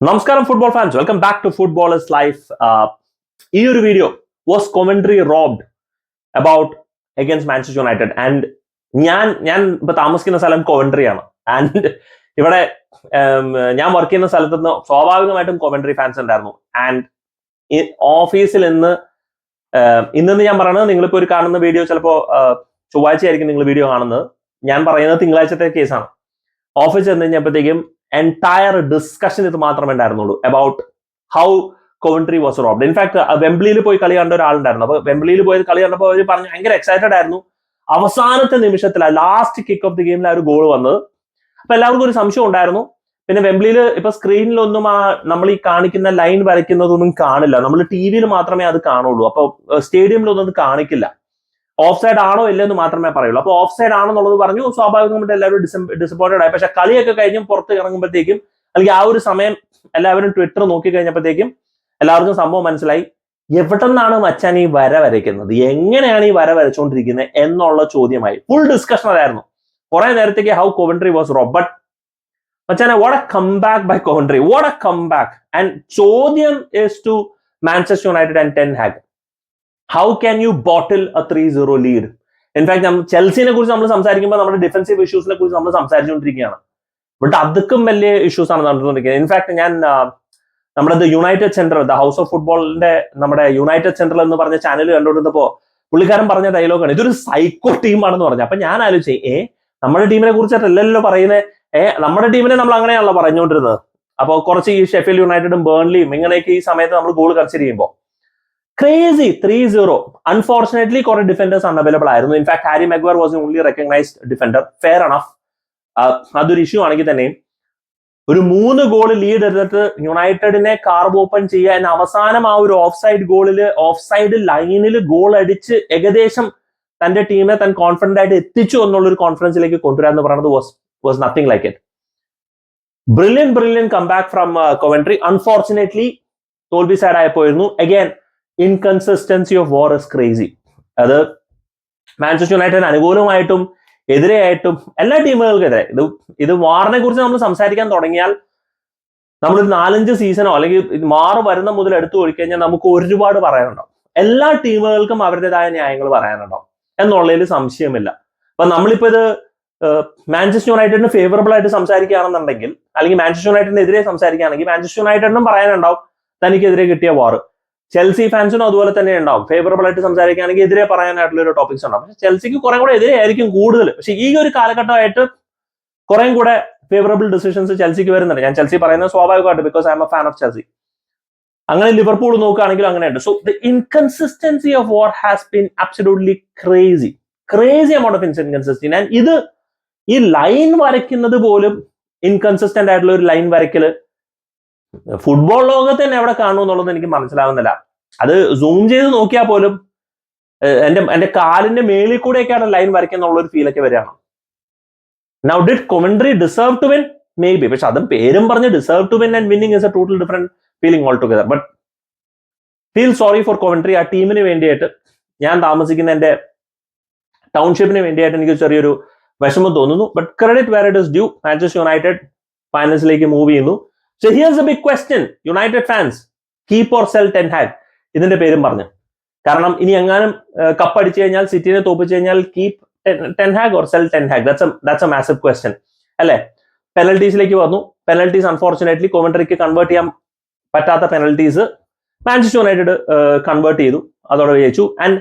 നമസ്കാരം football fans welcome back to footballers life ഈ ഒരു video was Coventry robbed about against Manchester United and ഞാൻ ഞാൻ ഇപ്പൊ താമസിക്കുന്ന സ്ഥലം കൊവൻട്രി ആണ്. ആൻഡ് ഇവിടെ ഞാൻ വർക്ക് ചെയ്യുന്ന സ്ഥലത്ത് നിന്ന് സ്വാഭാവികമായിട്ടും കൊവൻട്രി ഫാൻസ് ഉണ്ടായിരുന്നു. ആൻഡ് ഓഫീസിൽ ഇന്ന് ഇന്നെന്ന് ഞാൻ പറയുന്നത് നിങ്ങളിപ്പോ ഒരു കാണുന്ന വീഡിയോ ചിലപ്പോ ചൊവ്വാഴ്ച ആയിരിക്കും നിങ്ങൾ വീഡിയോ കാണുന്നത്. ഞാൻ പറയുന്നത് തിങ്കളാഴ്ചത്തെ കേസാണ് ഓഫീസ് ചെന്ന് കഴിഞ്ഞപ്പോഴത്തേക്കും എന്റയർ ഡിസ്കഷൻ ഇത് മാത്രമേ ഉണ്ടായിരുന്നുള്ളൂ about how Coventry was robbed in fact വെംബ്ലിയിൽ പോയി കളി കണ്ട ഒരാളുണ്ടായിരുന്നു. അപ്പൊ വെംബ്ലിയിൽ പോയി കളി കണ്ടപ്പോൾ അവർ പറഞ്ഞു ഭയങ്കര എക്സൈറ്റഡ് ആയിരുന്നു. അവസാനത്തെ നിമിഷത്തിലാണ് ലാസ്റ്റ് കിക്ക് ഓഫ് ദി ഗെയിമിൽ ആ ഒരു ഗോൾ വന്നത്. അപ്പൊ എല്ലാവർക്കും ഒരു സംശയം ഉണ്ടായിരുന്നു. പിന്നെ വെംബ്ലിയിൽ ഇപ്പൊ സ്ക്രീനിലൊന്നും ആ നമ്മൾ ഈ കാണിക്കുന്ന ലൈൻ വരയ്ക്കുന്നതൊന്നും കാണില്ല. നമ്മൾ ടി വിയിൽ മാത്രമേ അത് കാണുള്ളൂ. അപ്പൊ സ്റ്റേഡിയമിലൊന്നും അത് കാണിക്കില്ല. ഓഫ് സൈഡ് ആണോ ഇല്ലെന്ന് മാത്രമേ പറയുള്ളൂ. അപ്പോൾ ഓഫ് സൈഡ് ആണെന്നുള്ളത് പറഞ്ഞു. സ്വാഭാവികമായിട്ട് എല്ലാവരും ഡിസപ്പോയിന്റഡ് ആയി. പക്ഷെ കളിയൊക്കെ കഴിഞ്ഞും പുറത്ത് ഇറങ്ങുമ്പോഴത്തേക്കും അല്ലെങ്കിൽ ആ ഒരു സമയം എല്ലാവരും ട്വിറ്റർ നോക്കി കഴിഞ്ഞപ്പോഴത്തേക്കും എല്ലാവർക്കും സംഭവം മനസ്സിലായി. എവിടെ നിന്നാണ് മച്ചാൻ ഈ വര വരയ്ക്കുന്നത്? എങ്ങനെയാണ് ഈ വര വരച്ചുകൊണ്ടിരിക്കുന്നത് എന്നുള്ള ചോദ്യമായി. ഫുൾ ഡിസ്കഷൻ അതായിരുന്നു കുറെ നേരത്തേക്ക് ഹൗ കോവൻട്രി വാസ് റോബർട്ട് മച്ചാനെ what a comeback by Coventry what a comeback and ചോദ്യം is to Manchester United and Ten Hag how can you bottle a three zero lead in fact ചെൽസിനെ കുറിച്ച് നമ്മൾ സംസാരിക്കുമ്പോൾ നമ്മുടെ defensive ഇഷ്യൂസിനെ കുറിച്ച് നമ്മൾ സംസാരിച്ചുകൊണ്ടിരിക്കുകയാണ്. But അതുക്കും വലിയ issues ആണ് നടന്നുകൊണ്ടിരിക്കുന്നത്. ഇൻഫാക്ട് ഞാൻ നമ്മുടെ United centre the house of ഫുട്ബോളിന്റെ നമ്മുടെ യുണൈറ്റഡ് സെന്റർ എന്ന് പറഞ്ഞ ചാനൽ കണ്ടുകൊണ്ടിരുന്നപ്പോ പുള്ളിക്കാരൻ പറഞ്ഞ ഡയലോഗാണ് ഇതൊരു സൈക്കോ ടീമാണെന്ന് പറഞ്ഞു. അപ്പൊ ഞാൻ ആലോചിച്ചേ ഏ നമ്മുടെ ടീമിനെ കുറിച്ചിട്ടല്ലല്ലോ പറയുന്നത് ഏ നമ്മുടെ ടീമിനെ നമ്മൾ അങ്ങനെയാണല്ലോ പറഞ്ഞുകൊണ്ടിരുന്നത്. അപ്പോൾ കുറച്ച് ഈ ഷെഫിൽ യുണൈറ്റഡും ബേൺലിയും ഇങ്ങനെയൊക്കെ ഈ സമയത്ത് നമ്മൾ goal consider crazy three zero unfortunately കുറെ ഡിഫൻഡേഴ്സ് അൺഅവൈലബിൾ ആയിരുന്നു. In fact Harry Maguire was only recognised defender fair enough അതൊരു ഇഷ്യൂ ആണെങ്കിൽ തന്നെയും. ഒരു മൂന്ന് ഗോൾ ലീഡ് എടുത്തിട്ട് യുണൈറ്റഡിനെ കാർബ് ഓപ്പൺ ചെയ്യുക എന്ന അവസാനം ആ ഒരു ഓഫ് സൈഡ് ഗോളിൽ ഓഫ് സൈഡ് ലൈനിൽ ഗോൾ അടിച്ച് ഏകദേശം തന്റെ ടീമിനെ താൻ കോൺഫിഡന്റ് ആയിട്ട് എത്തിച്ചു എന്നുള്ള ഒരു കോൺഫിഡൻസിലേക്ക് കൊണ്ടുവരാൻ എന്ന് പറയുന്നത് was was nothing like it brilliant brilliant come back from Coventry unfortunately തോൽവി side ആയപ്പോയിരുന്നു again inconsistency of VAR is crazy അത് മാഞ്ചസ്റ്റർ യുണൈറ്റഡിന് അനുകൂലമായിട്ടും എതിരെയായിട്ടും എല്ലാ ടീമുകൾക്കെതിരെ ഇത് ഇത് വാറിനെ കുറിച്ച് നമ്മൾ സംസാരിക്കാൻ തുടങ്ങിയാൽ നമ്മളൊരു നാലഞ്ച് സീസണോ അല്ലെങ്കിൽ മാറ് വരുന്ന മുതൽ എടുത്തു കഴിഞ്ഞാൽ നമുക്ക് ഒരുപാട് പറയാനുണ്ടാവും. എല്ലാ ടീമുകൾക്കും അവരുടേതായ ന്യായങ്ങൾ പറയാനുണ്ടാവും എന്നുള്ളതിൽ സംശയമില്ല. അപ്പൊ നമ്മളിപ്പോ ഇത് മാഞ്ചസ്റ്റർ യുണൈറ്റഡിന് ഫേവറബിൾ ആയിട്ട് സംസാരിക്കുകയാണെന്നുണ്ടെങ്കിൽ അല്ലെങ്കിൽ മാഞ്ചസ്റ്റർ യുണൈറ്റഡിനെതിരെ സംസാരിക്കുകയാണെങ്കിൽ മാഞ്ചസ്റ്റർ യുണൈറ്റഡിനും പറയാനുണ്ടാവും തനിക്കെതിരെ കിട്ടിയ വാർ ചെൽസി ഫാൻസിനും അതുപോലെ തന്നെ ഉണ്ടാവും. ഫേവറബിൾ ആയിട്ട് സംസാരിക്കുകയാണെങ്കിൽ എതിരെ പറയാനായിട്ടുള്ള ഒരു ടോപ്പിക്സ് ഉണ്ടാവും. പക്ഷെ ചെൽസിക്ക് കുറെ കൂടെ എതിരെ ആയിരിക്കും കൂടുതൽ. പക്ഷെ ഈ ഒരു കാലഘട്ടമായിട്ട് കുറെ കൂടെ ഫേവറബിൾ ഡിസിഷൻസ് ചെൽസിക്ക് വരുന്നുണ്ട്. ഞാൻ ചെൽസി പറയുന്നത് സ്വാഭാവികമായിട്ട് because I'm a fan of Chelsea അങ്ങനെ ലിവർപൂൾ നോക്കുകയാണെങ്കിൽ അങ്ങനെയുണ്ട്. So the inconsistency of VAR has been absolutely crazy crazy amount of inconsistency ഞാൻ ഇത് ഈ ലൈൻ വരയ്ക്കുന്നത് പോലും ഇൻകൺസിസ്റ്റന്റ് ആയിട്ടുള്ള ഒരു ലൈൻ വരയ്ക്കൽ ഫുട്ബോൾ ലോകത്ത് തന്നെ എവിടെ കാണും എന്നുള്ളത് എനിക്ക് മനസ്സിലാവുന്നില്ല. അത് സൂം ചെയ്ത് നോക്കിയാൽ പോലും എന്റെ എന്റെ കാലിന്റെ മേളിൽ കൂടെയൊക്കെയാണ് ലൈൻ വരയ്ക്കുന്നുള്ള ഒരു ഫീലൊക്കെ വരികയാണ്. Now did Coventry deserve to win maybe പക്ഷെ അതും പേരും പറഞ്ഞ് deserve to win and winning is a total different feeling all together but feel sorry for Coventry ആ ടീമിന് വേണ്ടിയിട്ട് ഞാൻ താമസിക്കുന്ന എന്റെ ടൗൺഷിപ്പിന് വേണ്ടിയിട്ട് എനിക്ക് ചെറിയൊരു വിഷമം തോന്നുന്നു. But credit where it is due Manchester United ഫൈനൽസിലേക്ക് move ചെയ്യുന്നു. So here's a big question United fans keep or sell ten Hag ഇതിന്റെ പേരും പറഞ്ഞു. കാരണം ഇനി എങ്ങാനും കപ്പ് അടിച്ചു കഴിഞ്ഞാൽ സിറ്റിനെ തോപ്പിച്ചു കഴിഞ്ഞാൽ keep ten Hag or sell ten Hag that's a massive question അല്ലെ? പെനൽറ്റീസിലേക്ക് വന്നു. പെനൽറ്റീസ് അൺഫോർച്ചുനേറ്റ്ലി കോമൻട്രിക്ക് കൺവേർട്ട് ചെയ്യാൻ പറ്റാത്ത പെനൽറ്റീസ് മാഞ്ചസ്റ്റർ യുണൈറ്റഡ് കൺവേർട്ട് ചെയ്തു. അതോടെ വിജയിച്ചു ആൻഡ്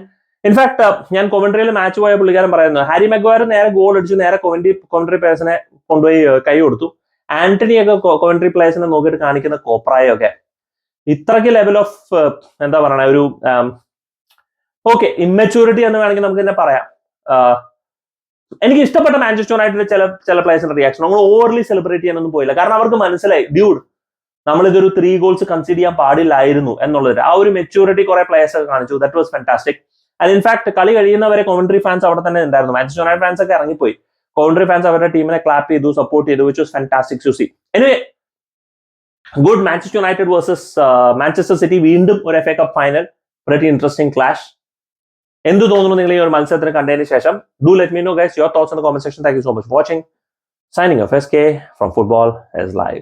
ഇൻഫാക്ട് ഞാൻ കൊമൻട്രിയിൽ മാച്ച് പോയ പുള്ളിക്കാരൻ പറയുന്നത് ഹാരി മെഗ്വയർ നേരെ ഗോൾ അടിച്ചു. നേരെ കൊമൻട്രി കൊമൻട്രി പേഴ്സിനെ കൊണ്ടുപോയി കൈ കൊടുത്തു. ആന്റണിയൊക്കെ കോമൻട്രി പ്ലേയേഴ്സിനെ നോക്കിയിട്ട് കാണിക്കുന്ന കോപ്രായൊക്കെ. ഇത്രയ്ക്ക് ലെവൽ ഓഫ് എന്താ പറയണ ഒരു ഓക്കെ ഇമ്മച്യൂരിറ്റി എന്ന് വേണമെങ്കിൽ നമുക്ക് തന്നെ പറയാം. എനിക്ക് ഇഷ്ടപ്പെട്ട മാഞ്ചസ്റ്റർ യുണൈറ്റഡ് ചില ചില പ്ലേയേഴ്സിന്റെ റിയാക്ഷൻ നമ്മൾ ഓവർലി സെലിബ്രേറ്റ് ചെയ്യാനൊന്നും പോയില്ല. കാരണം അവർക്ക് മനസ്സിലായി ഡ്യൂഡ് നമ്മൾ ഇതൊരു ത്രീ ഗോൾസ് കൺസിഡർ ചെയ്യാൻ പാടില്ലായിരുന്നു എന്നുള്ളത് ആ ഒരു മെച്യൂരിറ്റി കുറെ പ്ലേയേഴ്സ് കാണിച്ചു. That was fantastic and in fact കളി കഴിയുന്നവരെ കോമൻട്രി ഫാൻസ് അവിടെ തന്നെ ഉണ്ടായിരുന്നു. മാഞ്ചസ്റ്റർ യുണൈറ്റഡ് ഫാൻസ് ഒക്കെ ഇറങ്ങിപ്പോയി. കോൺട്രി ഫാൻസ് അവരുടെ ടീമിനെ ക്ലാപ്പ് ചെയ്തു സപ്പോർട്ട് ചെയ്തു which was fantastic to see anyway good Manchester United versus Manchester City വീണ്ടും ഒരു F A cup final very interesting clash എന്ത് തോന്നുന്നു നിങ്ങൾ ഈ ഒരു മത്സരത്തിന് കണ്ടതിന് ശേഷം? Do let me know guys your thoughts in the comment section thank you so much watching signing off S K from football S live